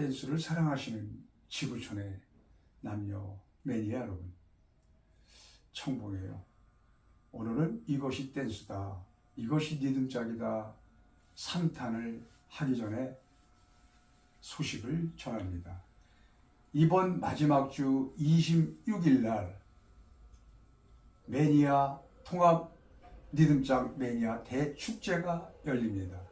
댄스를 사랑하시는 지구촌의 남녀 매니아 여러분 청봉이에요. 오늘은 이것이 댄스다. 이것이 리듬짝이다. 3탄을 하기 전에 소식을 전합니다. 이번 마지막 주 26일 날 매니아 통합 리듬짝 매니아 대축제가 열립니다.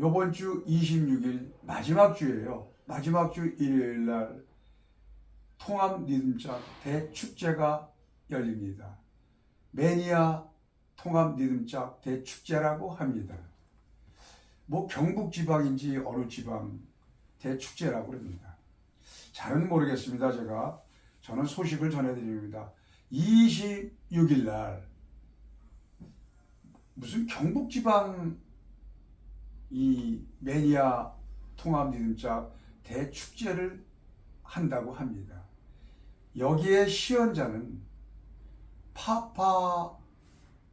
요번 주 26일 마지막 주예요. 마지막 주 일요일 날 통합 리듬짝 대축제가 열립니다. 매니아 통합 리듬짝 대축제라고 합니다. 뭐 경북 지방인지 어느 지방 대축제라고 합니다. 잘은 모르겠습니다. 제가 저는 소식을 전해드립니다. 26일 날 무슨 경북 지방 이 매니아 통합 리듬짝 대축제를 한다고 합니다. 여기에 시연자는 파파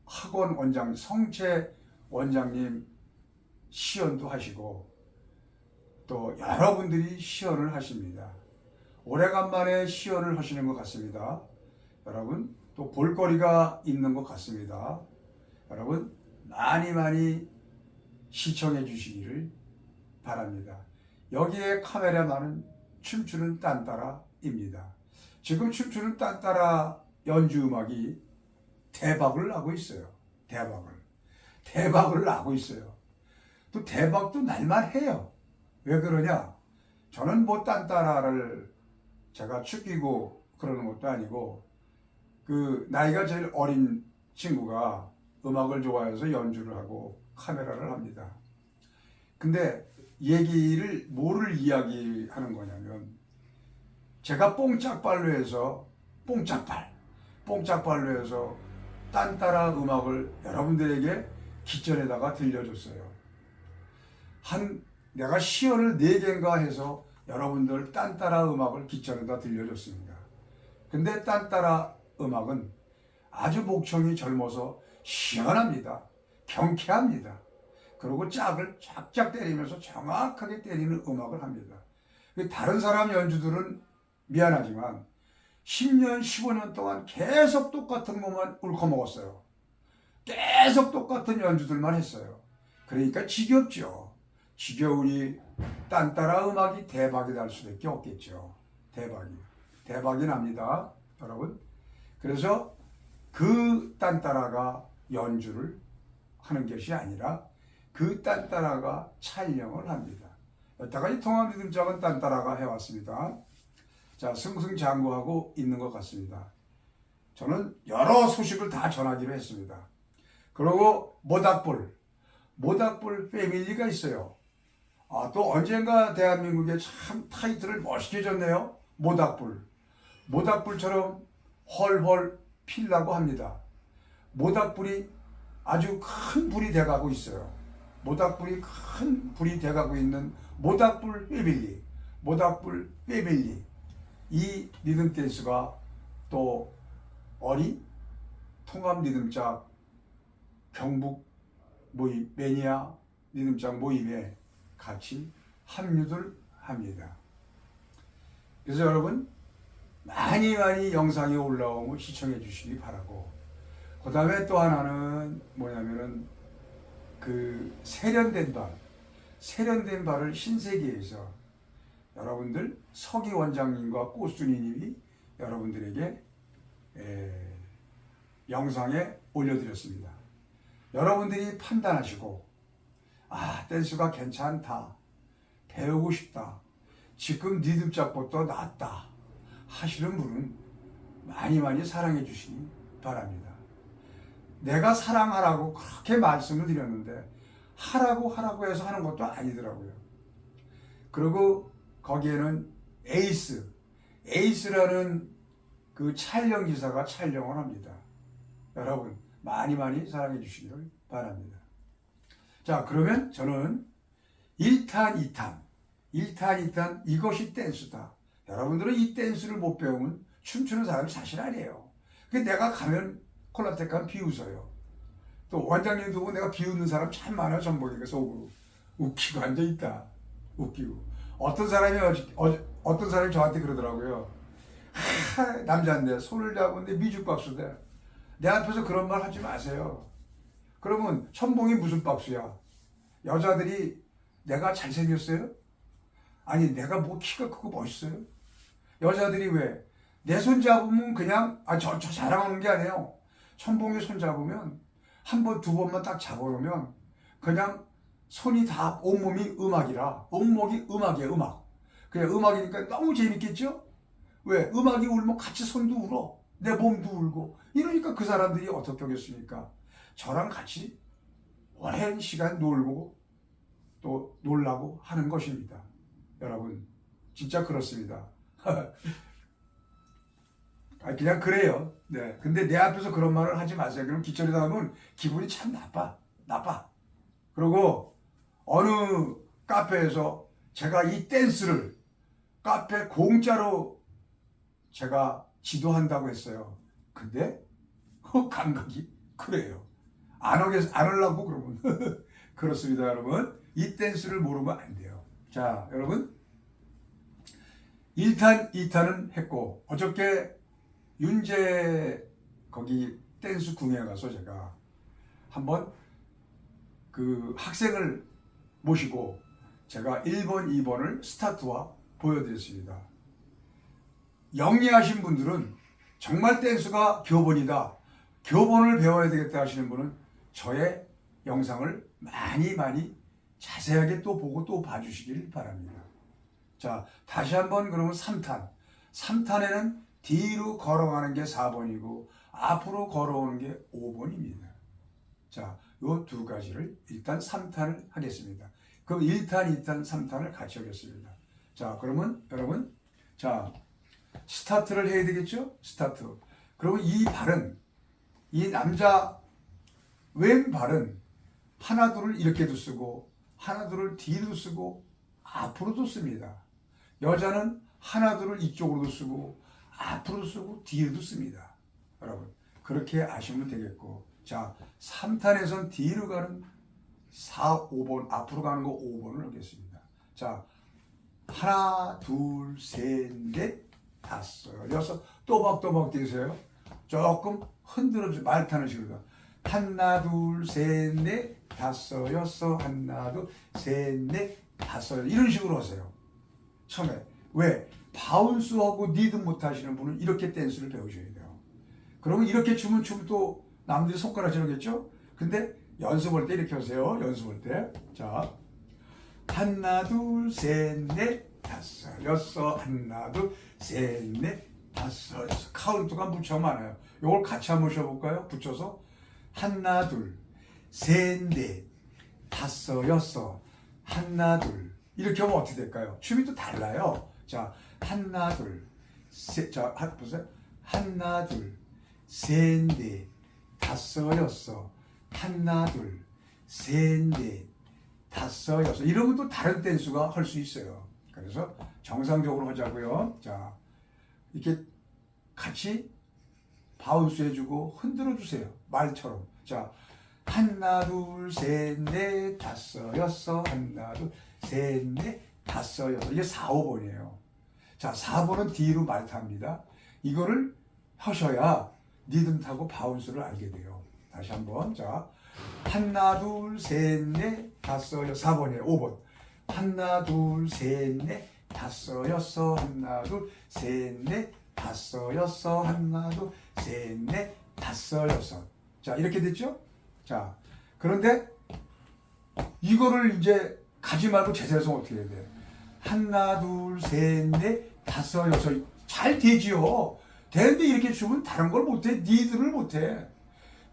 학원 원장 성채 원장님 시연도 하시고 또 여러분들이 시연을 하십니다. 오래간만에 시연을 하시는 것 같습니다. 여러분 또 볼거리가 있는 것 같습니다. 여러분 많이 많이 시청해 주시기를 바랍니다. 여기에 카메라만은 춤추는 딴따라입니다. 지금 춤추는 딴따라 연주 음악이 대박을 나고 있어요. 대박을. 대박을 나고 있어요. 또 대박도 날만 해요. 왜 그러냐? 저는 뭐 딴따라를 제가 축이고 그러는 것도 아니고 그 나이가 제일 어린 친구가 음악을 좋아해서 연주를 하고 카메라를 합니다. 근데 얘기를 뭐를 이야기하는 거냐면 제가 뽕짝발로 해서 뽕짝발 뽕짝발로 해서 딴따라 음악을 여러분들에게 기전에다가 들려줬어요. 한 내가 시연을 네 개인가 해서 여러분들 딴따라 음악을 기전에다 들려줬습니다. 근데 딴따라 음악은 아주 목청이 젊어서 시원합니다. 경쾌합니다. 그리고 짝을 쫙쫙 때리면서 정확하게 때리는 음악을 합니다. 다른 사람 연주들은 미안하지만 10년, 15년 동안 계속 똑같은 것만 울커먹었어요. 계속 똑같은 연주들만 했어요. 그러니까 지겹죠. 지겨우니 딴따라 음악이 대박이 날 수밖에 없겠죠. 대박이. 대박이 납니다. 여러분. 그래서 그 딴따라가 연주를 하는 것이 아니라 그 딴따라가 촬영을 합니다. 여태까지 통합리듬작은 딴따라가 해왔습니다. 자, 승승장구하고 있는 것 같습니다. 저는 여러 소식을 다 전하기로 했습니다. 그리고 모닥불, 모닥불 패밀리가 있어요. 아, 또 언젠가 대한민국에 참 타이틀을 멋있게 줬네요. 모닥불. 모닥불처럼 헐헐 필라고 합니다. 모닥불이 아주 큰 불이 돼가고 있어요. 모닥불이 큰 불이 돼가고 있는 모닥불 패밀리, 모닥불 패밀리. 이 리듬 댄스가 또 어리 통합 리듬짝 경북 모임 매니아 리듬짝 모임에 같이 합류를 합니다. 그래서 여러분 많이 많이 영상이 올라오면 시청해 주시기 바라고 그 다음에 또 하나는 뭐냐면은 그 세련된 발 세련된 발을 신세계에서 여러분들 서기 원장님과 꽃순이님이 여러분들에게 에, 영상에 올려드렸습니다. 여러분들이 판단하시고 아 댄스가 괜찮다 배우고 싶다 지금 리듬작보다 낫다 하시는 분은 많이 많이 사랑해 주시기 바랍니다. 내가 사랑하라고 그렇게 말씀을 드렸는데 하라고 하라고 해서 하는 것도 아니더라고요. 그리고 거기에는 에이스, 에이스라는 그 촬영 기사가 촬영을 합니다. 여러분 많이 많이 사랑해 주시기를 바랍니다. 자 그러면 저는 1탄, 2탄, 1탄, 2탄 이것이 댄스다. 여러분들은 이 댄스를 못 배우면 춤추는 사람이 사실 아니에요. 그 내가 가면 콜라텍한 비웃어요. 또 원장님도 보고 내가 비웃는 사람 참 많아 전복이가 속으로 웃기고 앉아 있다. 웃기고 어떤 사람이 어저, 어, 어떤 사람이 저한테 그러더라고요. 하, 남자인데 손을 잡은데 미죽박수대. 내 앞에서 그런 말 하지 마세요. 그러면 천봉이 무슨 박수야? 여자들이 내가 잘생겼어요? 아니 내가 뭐 키가 크고 멋있어요? 여자들이 왜? 내 손 잡으면 그냥 아저 저 자랑하는 게 아니에요. 천봉이 손 잡으면 한 번 두 번만 딱 잡아놓으면 그냥 손이 다 온몸이 음악이라 온몸이 음악이에요 음악. 그냥 음악이니까 너무 재밌겠죠? 왜? 음악이 울면 같이 손도 울어. 내 몸도 울고. 이러니까 그 사람들이 어떻게 하겠습니까? 저랑 같이 오랜 시간 놀고 또 놀라고 하는 것입니다. 여러분, 진짜 그렇습니다. 아, 그냥 그래요. 네. 근데 내 앞에서 그런 말을 하지 마세요. 그럼 기철이 나오면 기분이 참 나빠. 나빠. 그리고 어느 카페에서 제가 이 댄스를 카페 공짜로 제가 지도한다고 했어요. 근데 그 감각이 그래요. 안 오겠 안 하려고 그러면 그렇습니다, 여러분. 이 댄스를 모르면 안 돼요. 자, 여러분. 1탄, 2탄은 했고 어저께 윤재 거기 댄스 궁에 가서 제가 한번 그 학생을 모시고 제가 1번, 2번을 스타트와 보여드렸습니다. 영리하신 분들은 정말 댄스가 교본이다. 교본을 배워야 되겠다 하시는 분은 저의 영상을 많이 많이 자세하게 또 보고 또 봐주시길 바랍니다. 자, 다시 한번 그러면 3탄. 3탄에는 뒤로 걸어가는 게 4번이고 앞으로 걸어오는 게 5번입니다. 자, 요 두 가지를 일단 3탄을 하겠습니다. 그럼 1탄, 2탄, 3탄을 같이 하겠습니다. 자, 그러면 여러분, 자, 스타트를 해야 되겠죠? 스타트. 그러면 이 발은, 이 남자 왼발은 하나둘을 이렇게도 쓰고, 하나둘을 뒤로 쓰고, 앞으로도 씁니다. 여자는 하나둘을 이쪽으로도 쓰고, 앞으로 쓰고, 뒤로도 씁니다. 여러분, 그렇게 아시면 되겠고. 자, 3탄에선 뒤로 가는 4, 5번, 앞으로 가는 거 5번을 하겠습니다. 자, 하나, 둘, 셋, 넷, 다섯, 여섯, 또박또박 뛰세요. 조금 흔들어주, 말 타는 식으로. 하나, 둘, 셋, 넷, 다섯, 여섯, 하나, 둘, 셋, 넷, 다섯, 이런 식으로 하세요. 처음에. 왜? 바운스하고 리듬 못 하시는 분은 이렇게 댄스를 배우셔야 돼요. 그러면 이렇게 춤은 춤또 남들이 손가락 지르겠죠? 근데 연습할 때 이렇게 하세요. 연습할 때. 자. 하나, 둘, 셋, 넷, 다섯, 여섯, 하나, 둘, 셋, 넷, 다섯, 여섯. 카운트가 무척 많아요. 이걸 같이 한번 쉬어볼까요? 붙여서. 하나, 둘, 셋, 넷, 다섯, 여섯, 하나, 둘. 이렇게 하면 어떻게 될까요? 춤이 또 달라요. 자, 하나, 둘, 셋, 자, 하, 보세요. 하나, 둘, 셋, 넷, 다섯, 여섯, 하나, 둘, 셋, 넷, 다섯, 여섯. 이러면 또 다른 댄스가 할 수 있어요. 그래서 정상적으로 하자고요. 자, 이렇게 같이 바운스 해주고 흔들어 주세요. 말처럼. 자, 하나, 둘, 셋, 넷, 다섯, 여섯, 하나, 둘, 셋, 넷, 다섯, 여섯. 이게 4, 5번이에요. 자, 4번은 뒤로 말 탑니다. 이거를 하셔야 리듬 타고 바운스를 알게 돼요. 다시 한번. 자, 하나, 둘, 셋, 넷, 다섯, 여섯, 4번이에요. 5번. 하나, 둘, 셋, 넷, 다섯, 여섯, 하나, 둘, 셋, 넷, 다섯, 여섯, 하나, 둘, 셋, 넷, 다섯, 여섯. 자, 이렇게 됐죠? 자, 그런데 이거를 이제 가지 말고 제자에서 어떻게 해야 돼? 하나, 둘, 셋, 넷, 다섯, 여섯. 잘 되지요. 되는데 이렇게 주면 다른 걸 못해. 니들을 못해.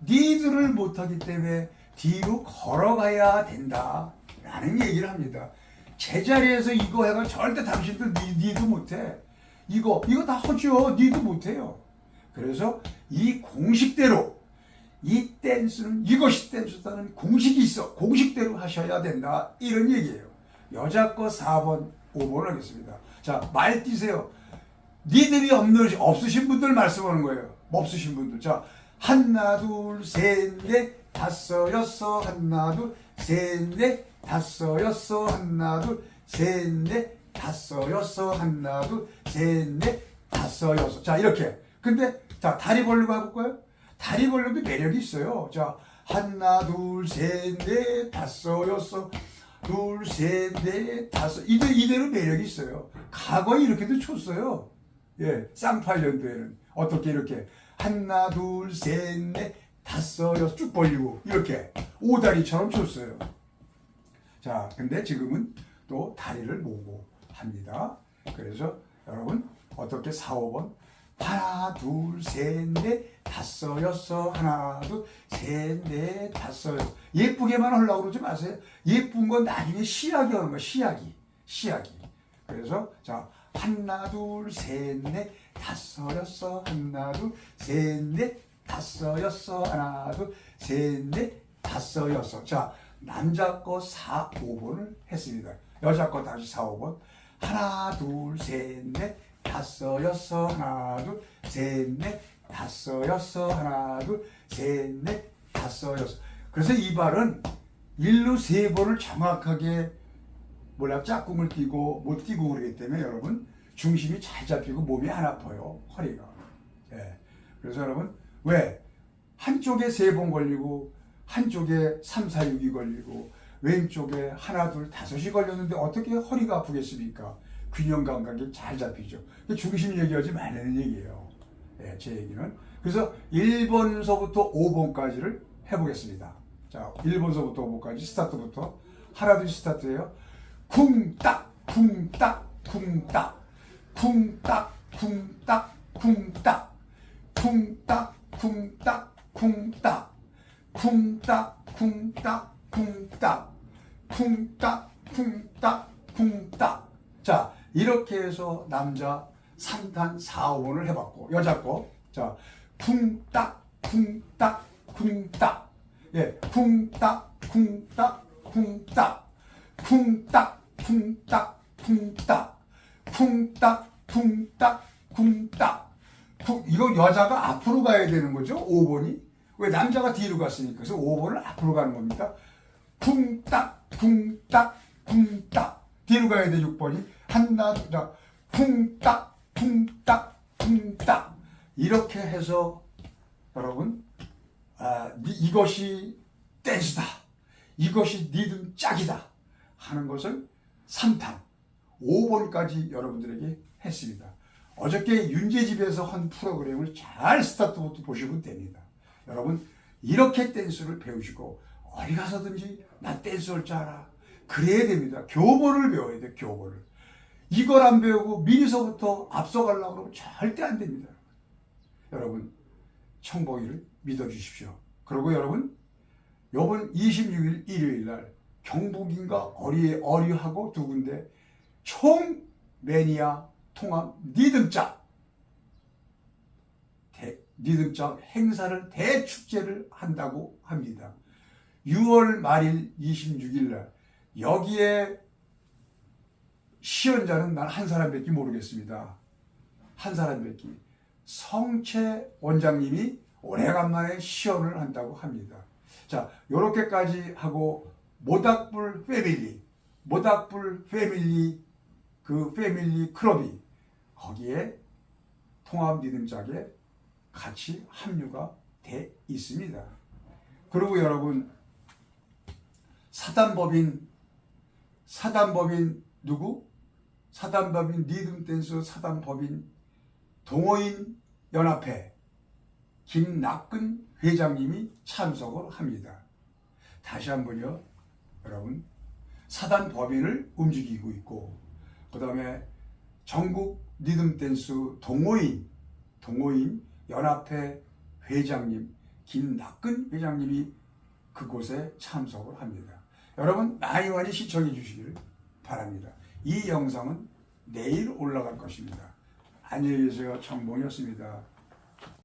니들을 못하기 때문에 뒤로 걸어가야 된다. 라는 얘기를 합니다. 제자리에서 이거 해가 절대 당신들 니, 니도 못해. 이거, 이거 다 하죠. 니도 못해요. 그래서 이 공식대로 이 댄스는 이것이 댄스다는 공식이 있어. 공식대로 하셔야 된다. 이런 얘기예요. 여자 거 4번, 5번 하겠습니다. 자, 말 띄세요. 니들이 없는, 없으신 분들 말씀하는 거예요. 없으신 분들. 자, 하나, 둘, 셋, 넷, 다섯, 여섯, 하나, 둘, 셋, 넷, 다섯, 여섯, 하나, 둘, 셋, 넷, 다섯, 여섯, 하나, 둘, 셋, 넷, 다섯, 여섯. 자, 이렇게. 근데, 자, 다리 벌리고 해볼까요? 다리 벌려도 매력이 있어요. 자, 하나, 둘, 셋, 넷, 다섯, 여섯, 둘, 셋, 넷, 다섯. 이대, 이대로 매력이 있어요. 과거에 이렇게도 쳤어요. 예, 쌍팔년도에는. 어떻게 이렇게. 하나, 둘, 셋, 넷, 다섯, 여섯 쭉 벌리고, 이렇게. 오다리처럼 쳤어요. 자, 근데 지금은 또 다리를 모고 합니다. 그래서 여러분 어떻게 4, 5번 하나, 둘, 셋, 넷, 다섯, 여섯, 하나, 둘, 셋, 넷, 다섯, 여섯. 예쁘게만 하려고 그러지 마세요. 예쁜 건 나중에 시약이 하는 거야, 시약이. 시약이. 그래서, 자, 하나, 둘, 셋, 넷, 다섯, 여섯, 하나, 둘, 셋, 넷, 다섯, 여섯, 하나, 둘, 셋, 넷, 다섯, 여섯. 자, 남자 거 4, 5번을 했습니다. 여자 거 다시 4, 5번. 하나, 둘, 셋, 넷, 다섯, 여섯, 하나, 둘, 셋, 넷, 다섯, 여섯, 하나, 둘, 셋, 넷, 다섯, 여섯. 그래서 이 발은 일로 세 번을 정확하게 몰라 짝꿍을 뛰고 못 뛰고 그러기 때문에 여러분 중심이 잘 잡히고 몸이 안 아파요 허리가. 예. 그래서 여러분 왜 한쪽에 세 번 걸리고 한쪽에 3, 4, 6이 걸리고 왼쪽에 하나, 둘, 다섯이 걸렸는데 어떻게 허리가 아프겠습니까? 균형 감각이 잘 잡히죠. 중심 얘기하지 말라는 얘기예요. 예, 제 얘기는. 그래서 1번서부터 5번까지를 해보겠습니다. 자, 1번서부터 5번까지 스타트부터 하나, 둘, 스타트예요. 쿵딱, 쿵딱, 쿵딱, 쿵딱, 쿵딱, 쿵딱, 쿵딱, 쿵딱, 쿵딱, 쿵딱, 쿵딱, 쿵딱, 쿵딱, 쿵딱, 쿵딱. 자, 이렇게 해서 남자 3탄 4, 5번을 해봤고, 여자 거. 자, 쿵딱, 쿵딱, 쿵딱. 예, 쿵딱, 쿵딱, 쿵딱. 쿵딱, 쿵딱, 쿵딱. 쿵딱, 쿵딱, 쿵딱. 쿵, 이거 여자가 앞으로 가야 되는 거죠? 5번이. 왜 남자가 뒤로 갔으니까. 그래서 5번을 앞으로 가는 겁니다. 쿵딱, 쿵딱, 쿵딱. 뒤로 가야 돼, 6번이. 자, 쿵딱, 쿵딱, 쿵딱. 이렇게 해서 여러분, 아, 니- 이것이 댄스다. 이것이 니든 짝이다. 하는 것을 3탄, 5번까지 여러분들에게 했습니다. 어저께 윤재집에서 한 프로그램을 잘 스타트부터 보시면 됩니다. 여러분, 이렇게 댄스를 배우시고, 어디 가서든지 나 댄스 할 줄 알아. 그래야 됩니다. 교본을 배워야 돼, 교본을. 이걸 안 배우고 미리서부터 앞서가려고 그러면 절대 안 됩니다. 여러분, 청복이를 믿어주십시오. 그리고 여러분, 요번 26일 일요일 날 경북인가 어리, 어리하고 두 군데 총 매니아 통합 리듬짝 대, 리듬짝 행사를 대축제를 한다고 합니다. 6월 말일 26일 날 여기에 시연자는 난 한 사람밖에 모르겠습니다. 한 사람밖에 성채 원장님이 오래간만에 시연을 한다고 합니다. 자, 요렇게까지 하고 모닥불 패밀리, 모닥불 패밀리 그 패밀리 클럽이 거기에 통합 리듬짝에 같이 합류가 돼 있습니다. 그리고 여러분 사단법인 사단법인 누구? 사단법인 리듬 댄스 사단법인 동호인 연합회 김낙근 회장님이 참석을 합니다. 다시 한번요, 여러분. 사단 법인을 움직이고 있고, 그 다음에 전국 리듬 댄스 동호인, 동호인 연합회 회장님, 김낙근 회장님이 그곳에 참석을 합니다. 여러분, 많이 많이 시청해 주시기를 바랍니다. 이 영상은 내일 올라갈 것입니다. 안녕히 계세요. 청봉이었습니다.